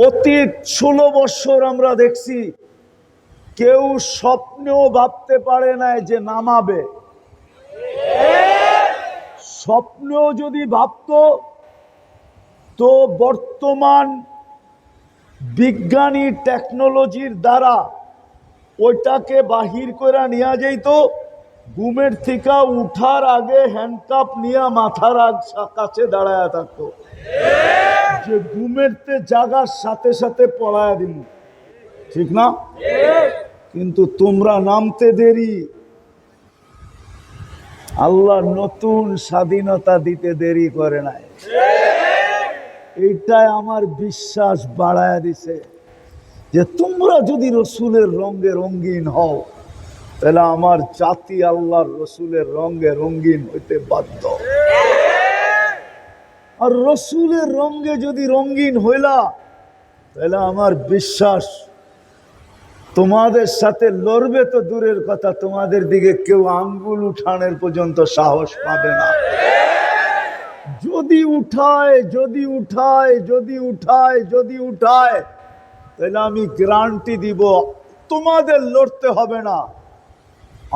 অতীত ষোলো বৎসর আমরা দেখছি, কেউ স্বপ্নেও ভাবতে পারে নাই যে নামাবে। স্বপ্নেও যদি ভাবতো, তো বর্তমান বিজ্ঞানী টেকনোলজির দ্বারা ওইটাকে বাহির করে নিয়ে যাইত। ঘুমের থেকে উঠার আগে হ্যান্ডকাপ নিয়ে মাথার কাছে দাঁড়ায় থাকতো। যে ঘুমেরতে জাগার সাথে সাথে পড়ায় দিন ঠিক না? কিন্তু তোমরা নামতে দেরি। আল্লাহ নতুন স্বাধীনতা দিতে দেরি করে নাই। এইটাই আমার বিশ্বাস বাড়ায় দিছে। যে তোমরা যদি রসুলের রঙে রঙিন হও তাহলে আমার জাতি আল্লাহর রসুলের রঙে রঙিন হইতে বাধ্য। আর রসুলের রঙে যদি রঙিন হইলা, তাহলে আমার বিশ্বাস, তোমাদের সাথে লড়বে তো দূরের কথা, তোমাদের দিকে কেউ আঙ্গুল উঠানের পর্যন্ত সাহস পাবে না। যদি উঠায় যদি উঠায় যদি উঠায় যদি উঠায়, তাহলে আমি গ্যারান্টি দিব, তোমাদের লড়তে হবে না।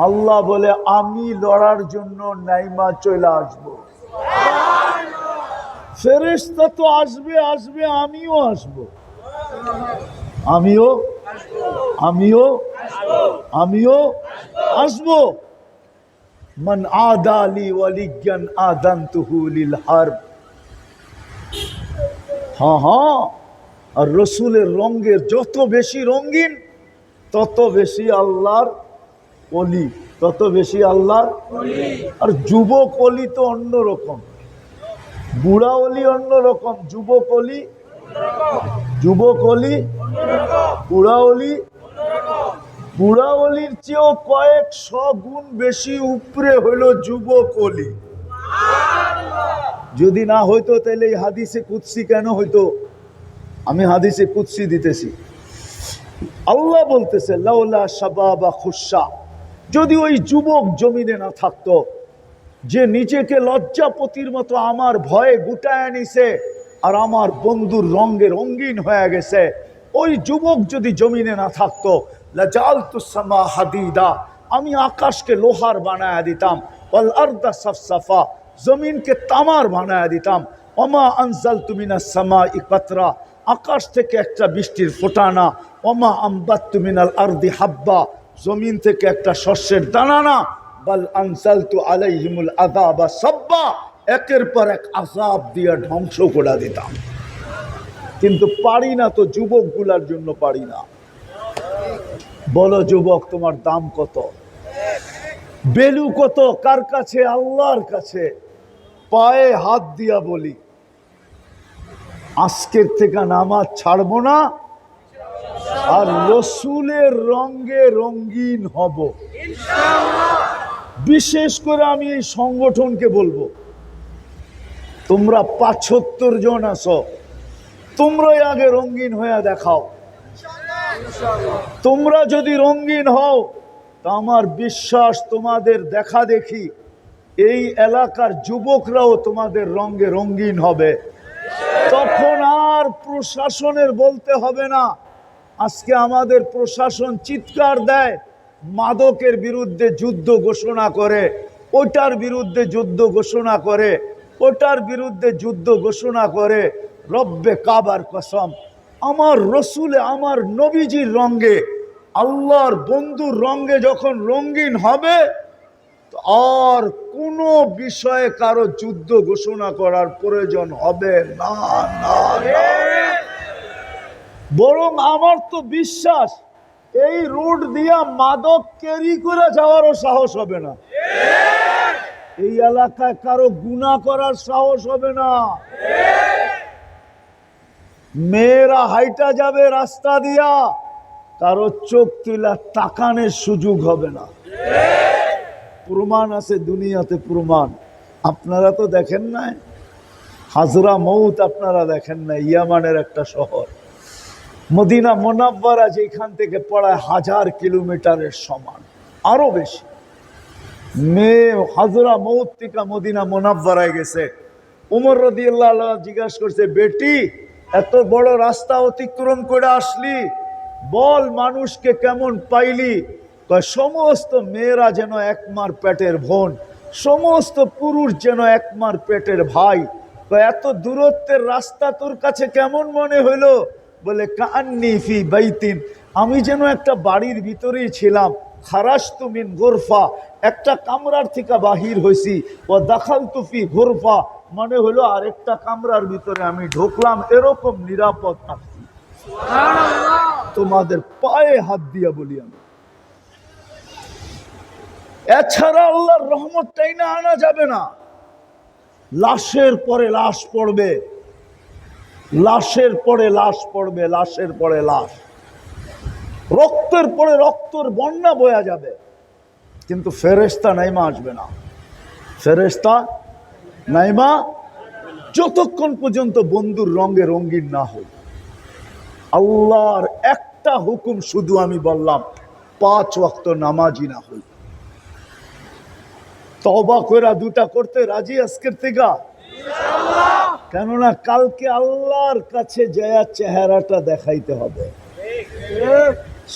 আল্লাহ বলে, আমি লড়ার জন্য নাইমা চলে আসব। ফেরেশতা তো আসবে আসবে, আমিও আসব। আমিও আমিও আমিও আসব। মান আদালি ওয়ালিজ্ঞান আদান্তুহু লিল হারব। হ্যাঁ হ্যাঁ আর রসুলের রঙের যত বেশি রঙিন, তত বেশি আল্লাহর অলি তত বেশি আল্লাহ আর যুবক অলি তো অন্যরকম বুড়া অলি অন্যরকম যুবক অলি যুবক অলি বুড়া অলি। বুড়া অলির চেয়েও কয়েক গুণ বেশি উপরে হইল যুবক অলি। যদি না হইতো, তাহলে এই হাদিসে কুৎসি কেন হইতো? আমি হাদিসে কুৎসি দিতেছি। আল্লাহ বলতেছে, লাউলা শাবাবা খুশা যদি ওই যুবক জমিনে না থাকতো, যে নিজেকে লজ্জাপতির মতো আমার ভয়ে গুটায় নিছে আর আমার বন্ধুর রঙে রঙিন হয়ে গেছে, ওই যুবক যদি জমিনে না থাকতো লাজালতুসামা হাদিদা, আমি আকাশকে লোহার বানায় দিতাম, ওয়াল আরদা সাফসাফা, জমিনকে তামার বানায় দিতাম, ওমা আনজাল তুমিনা সামা ইকতরা আকাশ থেকে একটা বৃষ্টির ফোটানা, ওমা আম্বাত তুমিনাল আরদি হাব্বা জমিন থেকে একটা শস্যের দানা না, বাল আনসালতু আলাইহিমুল আযাবা সাব্বা, একের পর এক আযাব দিয়ে ধ্বংস করে দিতাম। কিন্তু পারি না তো যুবকগুলার জন্য পারি না। বলো যুবক, তোমার দাম কত? বেলু কত? কার কাছে? আল্লাহর কাছে। পায়ে হাত দিয়া বলি, আজকের থেকে নামাজ ছাড়বো না আর রসুলের রঙে রঙিন হব। বিশেষ করে আমি এই সংগঠনকে বলব। তোমরা পাঁচত্তর জন আছো। তোমরাই আগে রঙিন হয়ে দেখাও। তোমরা যদি রঙিন হও, তা আমার বিশ্বাস তোমাদের দেখা দেখি। এই এলাকার যুবকরাও তোমাদের রঙে রঙিন হবে। তখন আর প্রশাসনের বলতে হবে না। আজকে আমাদের প্রশাসন চিৎকার দেয়, মাদকের বিরুদ্ধে যুদ্ধ ঘোষণা করে ওটার বিরুদ্ধে যুদ্ধ ঘোষণা করে ওটার বিরুদ্ধে যুদ্ধ ঘোষণা করে, রব্বে কাবার কসম, আমার রসুলে, আমার নবীজির রঙ্গে আল্লাহর বন্ধুর রঙ্গে যখন রঙিন হবে আর কোনো বিষয়ে কারও যুদ্ধ ঘোষণা করার প্রয়োজন হবে না না। বরং আমার তো বিশ্বাস, এই রোড দিয়া মাদক ক্যারি করে যাওয়ারও সাহস হবে না। এই এলাকায় কারও গুণা করার সাহস হবে না। মেয়েরা হাইটা যাবে রাস্তা দিয়া, কারও চোখ তুলা তাকানের সুযোগ হবে না। প্রমাণ আছে, দুনিয়াতে প্রমাণ। আপনারা তো দেখেন নাই? হাজরা মৌত আপনারা দেখেন না ইয়ামানের একটা শহর। মদিনা মোনাব্বারা যেখান থেকে পড়ায় হাজার কিলোমিটারের সমান। আরও বেশি। মেয়ে হাজরা মৌত থেকে মদিনা মোনাব্বারায় গেছে। উমর রদিয়াল্লাহ জিজ্ঞাসা করছে, বেটি, এত বড় রাস্তা অতিক্রম করে আসলি? বল মানুষকে কেমন পাইলি? সমস্ত মেয়েরা যেন একমার পেটের বোন, সমস্ত পুরুষ যেন একমার পেটের ভাই। এত দূরত্বের রাস্তা তোর কাছে কেমন মনে হইল? বলে কান্নি ফি বাইতিন। আমি যেন একটা বাড়ির ভিতরেই ছিলাম। খারাস্তু মিন গোরফা একটা কামরার থেকে বাহির হয়েছি ও দাখাল তুফি গোরফা মানে হলো আরেকটা কামরার ভিতরে আমি ঢুকলাম এরকম নিরাপদ থাকছি। তোমাদের পায়ে হাত দিয়া বলি আমি। এছাড়া আল্লাহর রহমতটাই না আনা যাবে না। লাশের পরে লাশ পড়বে। লাশের পরে লাশ পড়বে, লাশের পরে লাশ। রক্তের পরে রক্তর বন্যা বয়া যাবে। কিন্তু ফেরেস্তা নাইমা আসবে না। ফেরেস্তা নাইমা যতক্ষণ পর্যন্ত বন্ধুর রঙে রঙিন না হই আল্লাহর একটা হুকুম শুধু আমি বললাম, পাঁচ ওয়াক্ত নামাজি না হই তবা কইরা দুটা করতে রাজি আজকের থেকে? কেননা কালকে আল্লাহর কাছে জয়া চেহারাটা দেখাইতে হবে।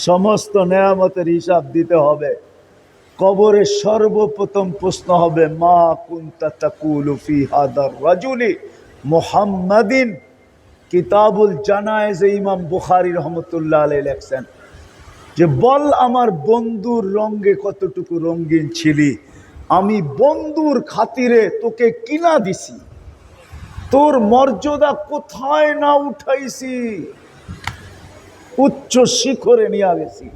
সমস্ত নেয়ামতের হিসাব দিতে হবে। কবরে সর্বপ্রথম প্রশ্ন হবে, মা কুন্তা হাদার মুহাম্মাদিন? কিতাবুল জানায়েজ ইমাম বুখারি রহমতুল্লাহ আলাইহি লেখছেন যে, বল আমার বন্ধুর রঙ্গে কতটুকু রঙ্গিন ছিলি? আমি বন্ধুর খাতিরে তোকে কিনা দিছি। তোর মর্যাদা কোথায় না উঠাইছি? উচ্চ শিখরে নিয়ে গেছি।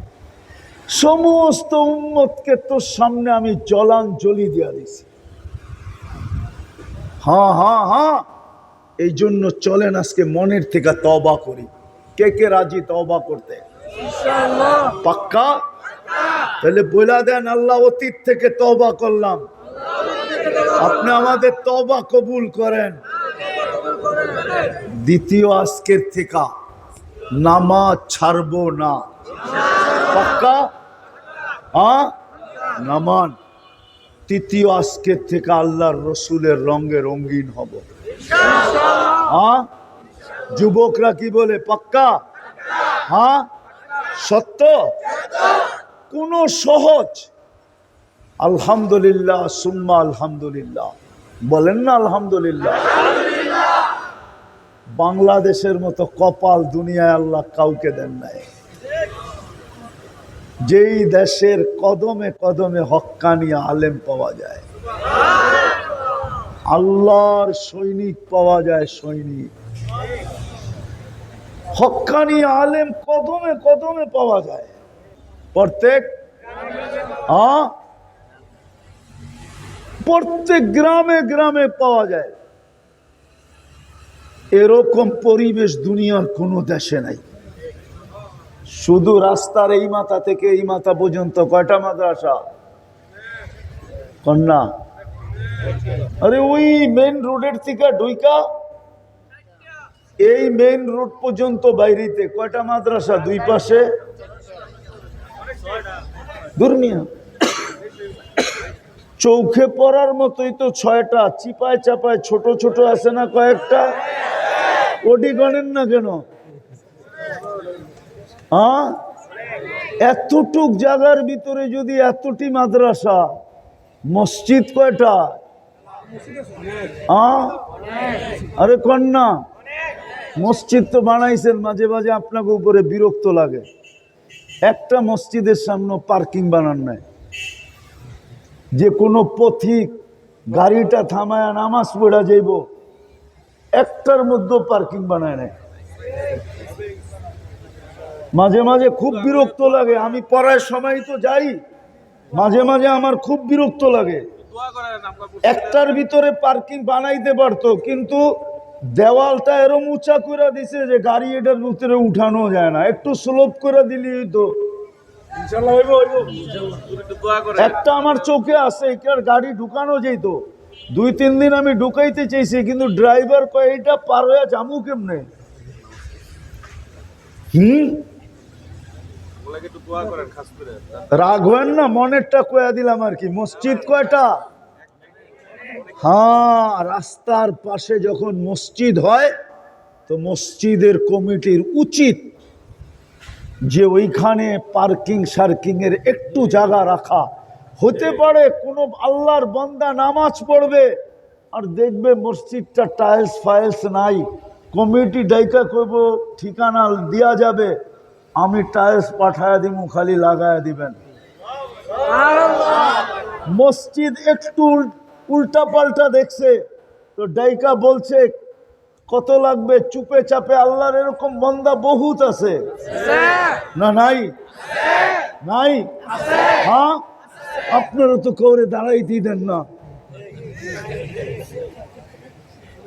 সমস্ত উম্মতকে তোর সামনে আমি জলাঞ্জলি দিয়া দিছি। হ্যাঁ হ্যাঁ হ্যাঁ এই জন্য চলেন আজকে মনের থেকে তবা করি। কে কে রাজি তবা করতে? পাক্কা? তাহলে বলে দেন আল্লাহ অতীত থেকে তবা করলাম। আপনি আমাদের তবা কবুল করেন। দ্বিতীয় আজকের থেকে নামাজ ছাড়বো না। পাক্কা? হ্যাঁ? নামান। তৃতীয় আজকের থেকে আল্লাহর রসুলের রঙে রঙিন হব। হ্যাঁ? যুবকরা কি বলে, পাক্কা? হ্যাঁ? সত্য? কোন সহজ? আলহামদুলিল্লাহ, সুম্মা আলহামদুলিল্লাহ। বলেন না আলহামদুলিল্লাহ। বাংলাদেশের মতো কপাল দুনিয়ায় আল্লাহ কাউকে দেন নাই। যেই দেশের কদমে কদমে হক্কানি আলেম পাওয়া যায়, আল্লাহর সৈনিক পাওয়া যায় সৈনিক। হক্কানি আলেম কদমে কদমে পাওয়া যায়। প্রত্যেক প্রত্যেক গ্রামে গ্রামে পাওয়া যায়। এরকম পরিবেশ দুনিয়ার কোনো দেশে নাই। শুধু রাস্তার এই মাথা থেকে এই মাথা পর্যন্ত কয়টা মাদ্রাসা? কন্যা। আরে ওই মেন রোডের থেকে ডুইকা এই মেন রোড পর্যন্ত বাইরেতে কয়টা মাদ্রাসা? দুই পাশে? দুর্মিয়া চৌখে পড়ার মতোই তো ছয়টা চিপায় চাপায় ছোট ছোট আছে না কয়েকটা? ওটি গণেন না কেন? হ্যাঁ? এতটুক জায়গার ভিতরে যদি এতটি মাদ্রাসা, মসজিদ কয়টা? হ্যাঁ? আরে কন্যা, মসজিদ তো বানাইছেন, মাঝে মাঝে আপনাকে উপরে বিরক্ত লাগে। একটা মসজিদের সামনে পার্কিং বানান নাই। যে কোনো পথিক গাড়িটা থামায় নামাজ পড়া যাইব। একটার মধ্যে পার্কিং বানায় নাই। মাঝে মাঝে খুব বিরক্ত লাগে আমি পড়ার সময় তো যাই মাঝে মাঝে আমার খুব বিরক্ত লাগে। একটার ভিতরে পার্কিং বানাইতে পারতো কিন্তু দেওয়ালটা এরম উঁচা করে দিছে যে গাড়ি এটার ভিতরে উঠানো যায় না। একটু স্লোপ করে দিলি তো একটা আমার চোখে আছে এটার গাড়ি ঢুকানো যেত দুই, তিন দিন আমি ঢুকাইতে চাইছি, কিন্তু ড্রাইভার কয় এটা পার হয়ে জামু কেমনে? হুম? রাগ হয়েন না, মনেরটা কয়া দিলাম আর কি, মসজিদ কয়টা? হ্যাঁ রাস্তার পাশে যখন মসজিদ হয়, তো মসজিদের কমিটির উচিত যে ওইখানে পার্কিং সার্কিং এর একটু জায়গা রাখা। হতে পারে কোনো আল্লাহর বন্দা নামাজ পড়বে আর দেখবে মসজিদটা টাইলস ফাইলস নাই কমিটি ডাইকা করব ঠিকানা দেওয়া যাবে আমি টাইলস পাঠায় দিব খালি লাগায় দিবেন। মসজিদ একটু উল্টা পাল্টা দেখছে তো ডাইকা বলছে কত লাগবে চুপে চাপে? আল্লাহর এরকম বন্দা বহুত আছে। না নাই? নাই? হ্যাঁ? আপনারা তো কৌরে দাঁড়াইতেই দেন না।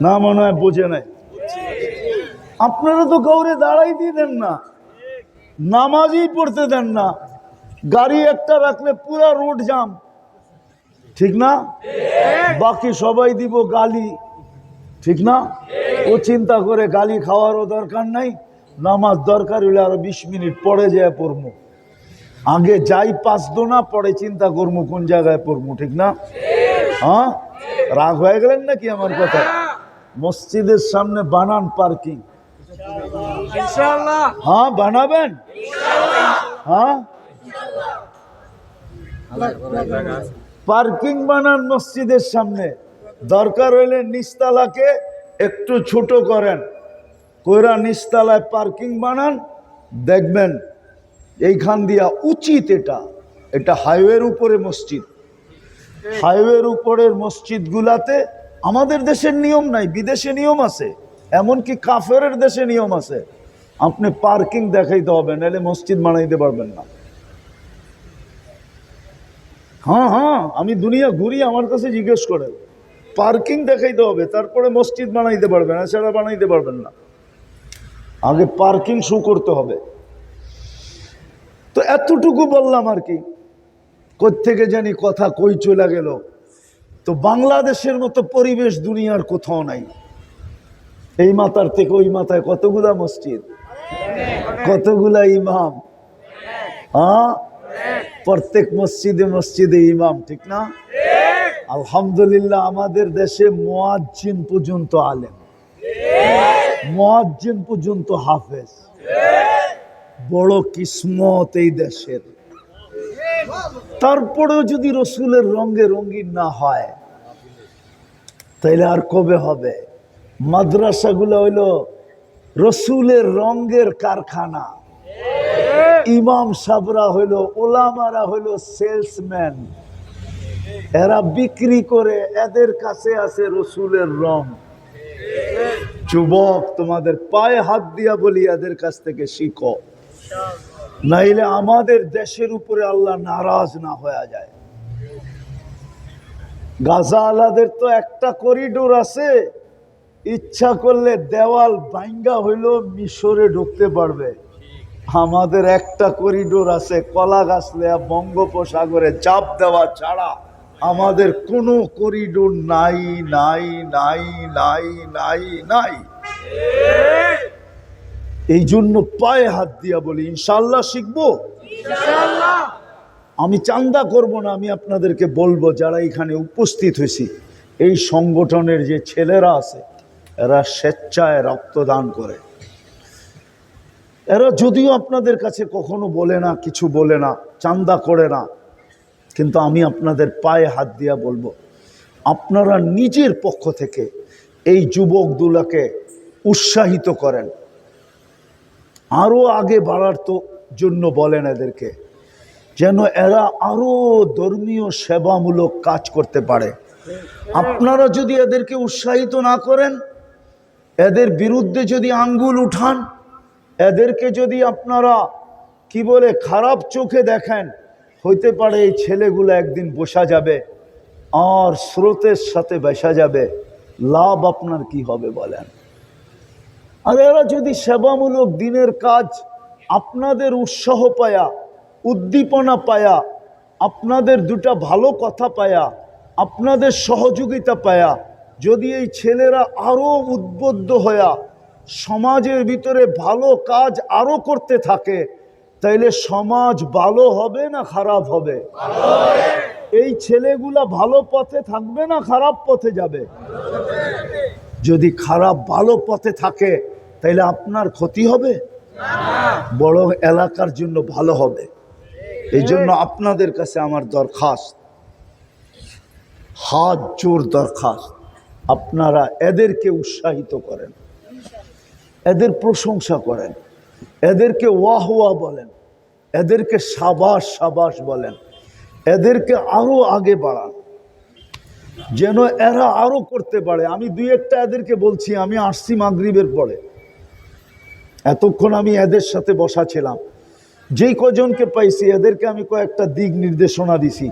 না মনে হয় বোঝে নাই। আপনারা তো গৌরে দাঁড়াইতেই দেন না। নামাজই পড়তে দেন না। গাড়ি একটা রাখলে পুরা রোড জাম। ঠিক না? বাকি সবাই দিব গালি। ঠিক না? ও চিন্তা করে গালি খাওয়ারও দরকার নাই। নামাজ দরকার হলে আরও বিশ মিনিট পরে যায় পড়ব আগে যাই পাঁচ না পরে চিন্তা করব কোন জায়গায় পড়ব ঠিক না? হ্যাঁ? রাগ হয়ে গেলেন নাকি আমার কথা? মসজিদের সামনে বানান পার্কিং। হ্যাঁ বানাবেন? হ্যাঁ? পার্কিং বানান মসজিদের সামনে। দরকার হইলে নিস্তালাকে একটু ছোট করেন। কইরা নিস্তালায় পার্কিং বানান দেখবেন এইখান দিয়া উচিত এটা। এটা হাইওয়ের উপরে মসজিদ। হাইওয়ের উপরের মসজিদগুলাতে আমাদের দেশের নিয়ম নাই, বিদেশে নিয়ম আছে, এমনকি কাফেরের দেশে নিয়ম আছে। আপনি পার্কিং দেখাইতে হবে, নাহলে মসজিদ বানাইতে পারবেন না। হ্যাঁ হ্যাঁ আমি দুনিয়া ঘুরি, আমার কাছে জিজ্ঞেস করেন। পার্কিং দেখাইতে হবে, তারপরে মসজিদ বানাইতে পারবেন, এছাড়া বানাইতে পারবেন না। আগে পার্কিং শু করতে হবে। তো এতটুকু বললাম আর কি। থেকে জানি কথা কই চলে গেল। তো বাংলাদেশের মতো পরিবেশ দুনিয়ার কোথাও নাই। এই মাথার থেকে ওই মাথায় কতগুলা মসজিদ? কতগুলা ইমাম? হ্যাঁ? প্রত্যেক মসজিদে মসজিদে ইমাম, ঠিক না? আলহামদুলিল্লাহ আমাদের দেশে মোয়াজ্জিন পর্যন্ত আলেম। মোয়াজ্জিন পর্যন্ত হাফেজ। বড় কিসমত এই দেশের। তারপরেও যদি রসুলের রঙে রঙিন না হয়, তাইলে আর কবে হবে? মাদ্রাসাগুলো হইল রসুলের রঙের কারখানা। ইমাম সাবরা হইল, ওলামারা হইল সেলসম্যান। এরা বিক্রি করে এদের কাছে আছে রসুলের রং। যুবক, তোমাদের পায়ে হাত দিয়া বলি, এদের কাছ থেকে শিখো। নাইলে আমাদের দেশের উপরে আল্লাহ নারাজ না হয়ে যায়। গাজা আলাদের তো একটা করিডোর আছে। ইচ্ছা করলে দেওয়াল বাইঙ্গা হইলেও মিশরে ঢুকতে পারবে। আমাদের একটা করিডোর আছে, কলা গাছ লেয়া বঙ্গোপসাগরে চাপ দেওয়া ছাড়া আমাদের কোনো করিডোর নাই নাই নাই নাই নাই নাই। এই জন্য পায়ে হাত দিয়া বলি ইনশাল্লাহ শিখব? আমি চান্দা করব না আমি আপনাদেরকে বলব যারা এখানে উপস্থিত হয়েছি এই সংগঠনের যে ছেলেরা আছে এরা স্বেচ্ছায় রক্তদান করে। এরা যদিও আপনাদের কাছে কখনো বলে না কিছু বলে না চান্দা করে না কিন্তু আমি আপনাদের পায়ে হাত দিয়া বলব আপনারা নিজের পক্ষ থেকে এই যুবকগুলোকে উৎসাহিত করেন। আরও আগে বাড়ার তো জন্য বলেন এদেরকে, যেন এরা আরও ধর্মীয় সেবামূলক কাজ করতে পারে। আপনারা যদি এদেরকে উৎসাহিত না করেন, এদের বিরুদ্ধে যদি আঙ্গুল উঠান, এদেরকে যদি আপনারা, কি বলে, খারাপ চোখে দেখেন, হইতে পারে এই ছেলেগুলো একদিন বসা যাবে, আর স্রোতের সাথে বেসা যাবে, লাভ আপনার কি হবে বলেন। আর এরা যদি সেবামূলক দিনের কাজ আপনাদের উৎসাহ পায়া, উদ্দীপনা পায়া, আপনাদের দুটা ভালো কথা পায়া, আপনাদের সহযোগিতা পায়া, যদি এই ছেলেরা আরও উদ্বুদ্ধ হয়া সমাজের ভিতরে ভালো কাজ আরও করতে থাকে, তাইলে সমাজ ভালো হবে না খারাপ হবে? এই ছেলেগুলা ভালো পথে থাকবে না খারাপ পথে যাবে? যদি খারাপ ভালো পথে থাকে তাইলে আপনার ক্ষতি হবে? বড় এলাকার জন্য ভালো হবে। এই জন্য আপনাদের কাছে আমার দরখাস্ত। হাত জোর দরখাস্ত। আপনারা এদেরকে উৎসাহিত করেন। এদের প্রশংসা করেন। এদেরকে ওয়াহ ওয়া বলেন। এদেরকে সাবাস সাবাস বলেন। এদেরকে আরও আগে বাড়ান। যেন এরা আরও করতে পারে। আমি দুই একটা এদেরকে বলছি, আমি আসছি মাগরিবের পরে। এতক্ষণ আমি এদের সাথে বসা ছিলাম। যেই কজনকে পাইছি, এদেরকে আমি কয়েকটা দিক নির্দেশনা দিছি।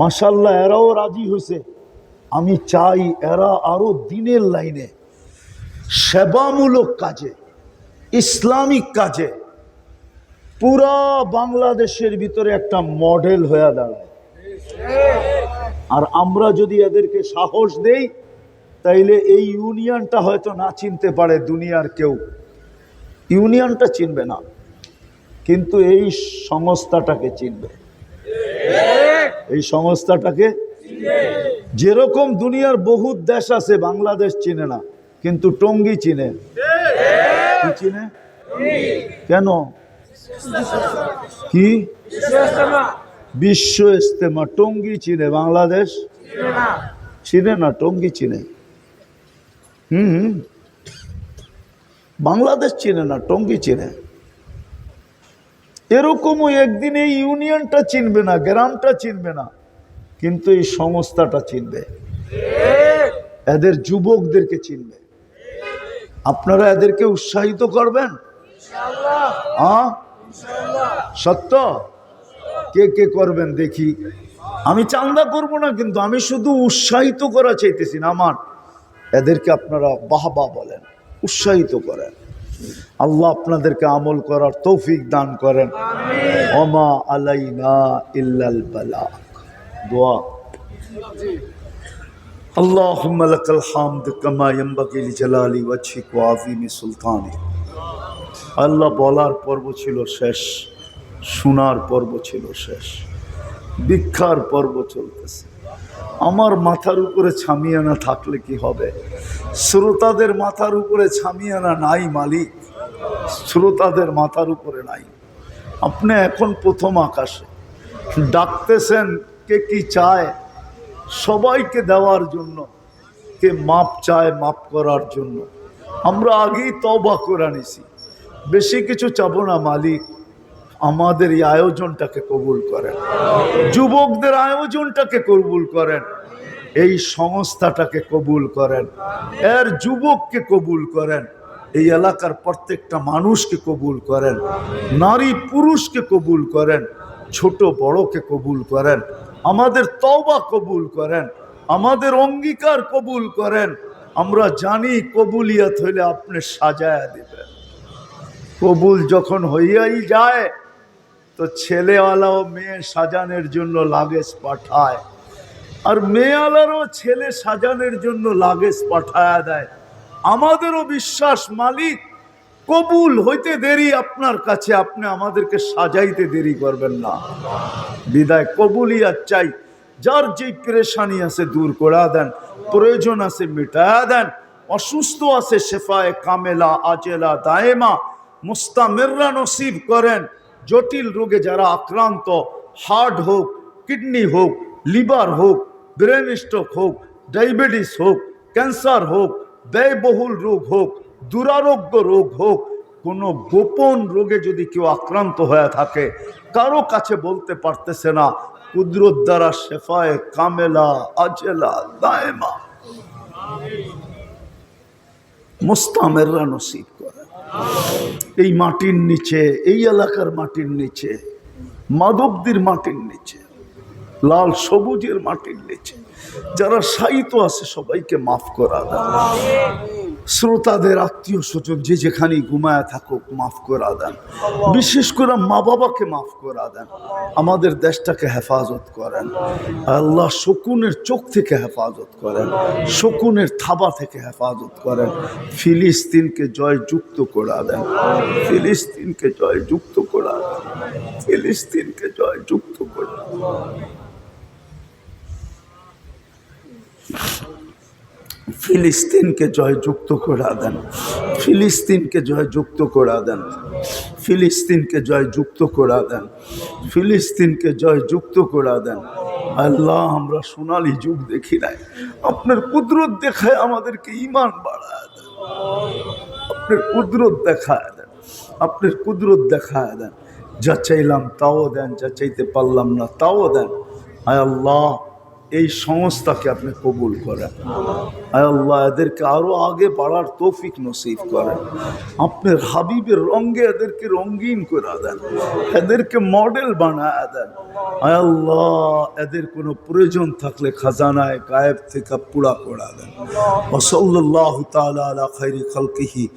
মাসাল্লাহ এরাও রাজি হয়েছে আমি চাই এরা আরও দিনের লাইনে সেবামূলক কাজে, ইসলামিক কাজে, পুরা বাংলাদেশের ভিতরে একটা মডেল হয়ে দাঁড়ায়। আর আমরা যদি এদেরকে সাহস দেই, তাইলে এই ইউনিয়নটা হয়তো না চিনতে পারে দুনিয়ার কেউ। ইউনিয়নটা চিনবে না, কিন্তু এই সংস্থাটাকে চিনবে। এই সংস্থাটাকে যেরকম দুনিয়ার বহু দেশ আছে, বাংলাদেশ চিনে না, কিন্তু টঙ্গি চিনে। চিনে? কেন? কি? বিশ্ব ইস্তেমা টঙ্গি চিনে, বাংলাদেশ? চিনে না। টঙ্গি চিনে। হুম। বাংলাদেশ চিনে না, টঙ্গি চিনে। এরকমও একদিন এই ইউনিয়নটা চিনবে না, গ্রামটা চিনবে না, কিন্তু এই সংস্থাটা চিনবে। এদের যুবকদেরকে চিনবে। আপনারা এদেরকে উৎসাহিত করবেন? সত্য? কে কে করবেন দেখি। আমি চান্দা করব না, কিন্তু আমি শুধু উৎসাহিত করা চাইতেছি না, আমার। এদেরকে আপনারা বাহবা বলেন। উৎসাহিত করেন আল্লাহ আপনাদেরকে আমল করার তৌফিক দান করেন ওমা আলাইনা ইল্লাল বালাক দোয়া اللهم لك الحمد كما ينبغي لجلال وجهك وعظيم سلطانك আল্লাহ বলার পর্ব ছিল শেষ শোনার পর্ব ছিল শেষ ভিক্ষার পর্ব চলতেছে আমার মাথার উপরে ছামিয়ানা থাকলে কি হবে? শ্রোতাদের মাথার উপরে ছামিয়ানা নাই মালিক। শ্রোতাদের মাথার উপরে নাই। আপনি এখন প্রথম আকাশে। ডাকতেছেন, কে কি চায়? সবাইকে দেওয়ার জন্য। কে মাপ চায়, মাপ করার জন্য। আমরা আগেই তবা করে নিছি। বেশি কিছু চাবো না মালিক। আমাদের এই আয়োজনটাকে কবুল করেন। যুবকদের আয়োজনটাকে কবুল করেন। এই সংস্থাটাকে কবুল করেন। এর যুবককে কবুল করেন। এই এলাকার প্রত্যেকটা মানুষকে কবুল করেন। নারী পুরুষকে কবুল করেন। ছোট বড়কে কবুল করেন। আমাদের তওবা কবুল করেন। আমাদের অঙ্গীকার কবুল করেন। আমরা জানি কবুলিয়াত হইলে আপনি সাজায়া দেবেন। কবুল যখন হইয়াই যায় তো ছেলেওয়ালাও মেয়ে সাজানোর জন্য লাগেজ পাঠায়। আর মেয়েওয়ালারও ছেলে সাজানোর জন্য লাগেজ পাঠায় দেয়। আমাদেরও বিশ্বাস, মালিক, কবুল হইতে দেরি আপনার কাছে, আপনি আমাদেরকে সাজাইতে দেরি করবেন না। বিদায়, কবুলিয়াত চাই। যার যে পেরেশানি আছে দূর করা দেন, প্রয়োজন আছে মিটায়া দেন, অসুস্থ আছে শেফায় কামেলা, আজেলা, দায়েমা, মুস্তামেররা নসিব করেন। জটিল রোগে যারা আক্রান্ত, হার্ট হোক, কিডনি হোক, লিভার হোক, ব্রেন স্ট্রোক হোক, ডায়াবেটিস হোক, ক্যান্সার হোক, ব্যয়বহুল রোগ হোক, দুরারোগ্য রোগ হোক, কোনো গোপন রোগে যদি কেউ আক্রান্ত হয়ে থাকে, কারও কাছে বলতে পারতেছে না, কুদরত দ্বারা শেফায় কামেলা, আজেলা, দায়মা। মোস্তামেররা নসিব। এই মাটির নিচে এই এলাকার মাটির নিচে মাধবদীর মাটির নিচে লাল সবুজের মাটির নিচে যারা সাহিত্য আছে, সবাইকে মাফ করা দেন শ্রোতাদের আত্মীয় স্বজন যে যেখানেই ঘুমায় থাকুক, মাফ করা দেন। বিশেষ করে মা বাবাকে মাফ করা দেন। আমাদের দেশটাকে হেফাজত করেন। আল্লাহ শকুনের চোখ থেকে হেফাজত করেন। শকুনের থাবা থেকে হেফাজত করেন। ফিলিস্তিনকে জয় যুক্ত করা দেন। ফিলিস্তিনকে জয় যুক্ত করা দেন। ফিলিস্তিনকে জয় যুক্ত করা দেন। ফিলিস্তিনকে জয়যুক্ত করা দেন। ফিলিস্তিনকে জয়যুক্ত করা দেন। ফিলিস্তিনকে জয়যুক্ত করা দেন। ফিলিস্তিনকে জয়যুক্ত করা দেন। আল্লাহ, আমরা সোনালি যুগ দেখি নাই। আপনার কুদরত দেখায় আমাদেরকে ইমান বাড়ায় দেন। আপনার কুদরত দেখায় দেন। আপনার কুদরত দেখায় দেন। যা চাইলাম তাও দেন, যা চাইতে পারলাম না তাও দেন। আয় আল্লাহ এই সংস্থাকে আপনি কবুল করেন। আল্লাহ, এদেরকে আরও আগে বাড়ার তৌফিক নসিব করেন। আপনার হাবিবের রঙ্গে এদেরকে রঙ্গিন করে দেন। এদেরকে মডেল বানায় দেন। আল্লাহ, এদের কোনো প্রয়োজন থাকলে খাজানায় গায়েব থেকে পুরা করা দেন। ওসল্লাহ তাআলা আলা খাইরি খালকিহি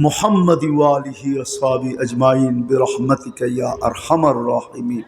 মুহাম্মদ ওয়ালিহি আসহাবি আজমাইন। বিরহমাতিকা ইয়া আরহামার রাহিমিন।